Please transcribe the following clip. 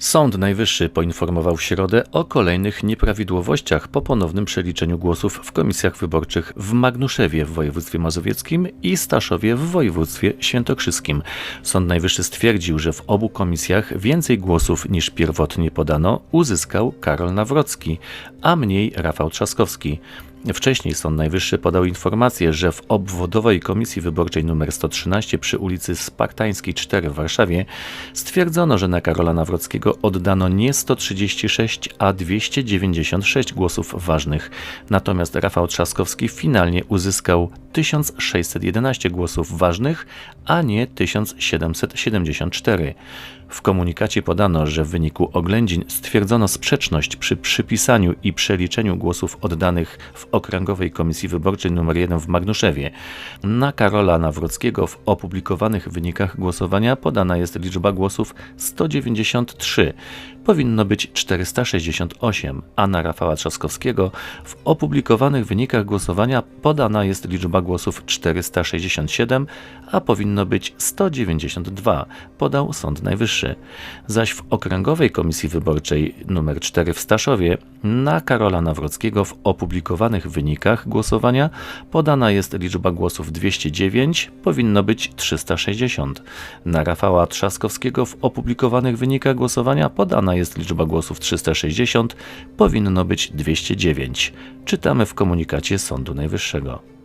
Sąd Najwyższy poinformował w środę o kolejnych nieprawidłowościach po ponownym przeliczeniu głosów w komisjach wyborczych w Magnuszewie w województwie mazowieckim i Staszowie w województwie świętokrzyskim. Sąd Najwyższy stwierdził, że w obu komisjach więcej głosów niż pierwotnie podano uzyskał Karol Nawrocki, a mniej Rafał Trzaskowski. Wcześniej Sąd Najwyższy podał informację, że w obwodowej komisji wyborczej nr 113 przy ulicy Spartańskiej 4 w Warszawie stwierdzono, że na Karola Nawrockiego oddano nie 136, a 296 głosów ważnych. Natomiast Rafał Trzaskowski finalnie uzyskał 1611 głosów ważnych, a nie 1774. W komunikacie podano, że w wyniku oględzin stwierdzono sprzeczność przy przypisaniu i przeliczeniu głosów oddanych w Okręgowej Komisji Wyborczej nr 1 w Magnuszewie. Na Karola Nawrockiego w opublikowanych wynikach głosowania podana jest liczba głosów 193. Powinno być 468, a na Rafała Trzaskowskiego w opublikowanych wynikach głosowania podana jest liczba głosów 467, a powinno być 192, podał Sąd Najwyższy. Zaś w Okręgowej Komisji Wyborczej nr 4 w Staszowie na Karola Nawrockiego w opublikowanych wynikach głosowania podana jest liczba głosów 209, powinno być 360. Na Rafała Trzaskowskiego w opublikowanych wynikach głosowania podana jest liczba głosów 360, powinno być 209. Czytamy w komunikacie Sądu Najwyższego.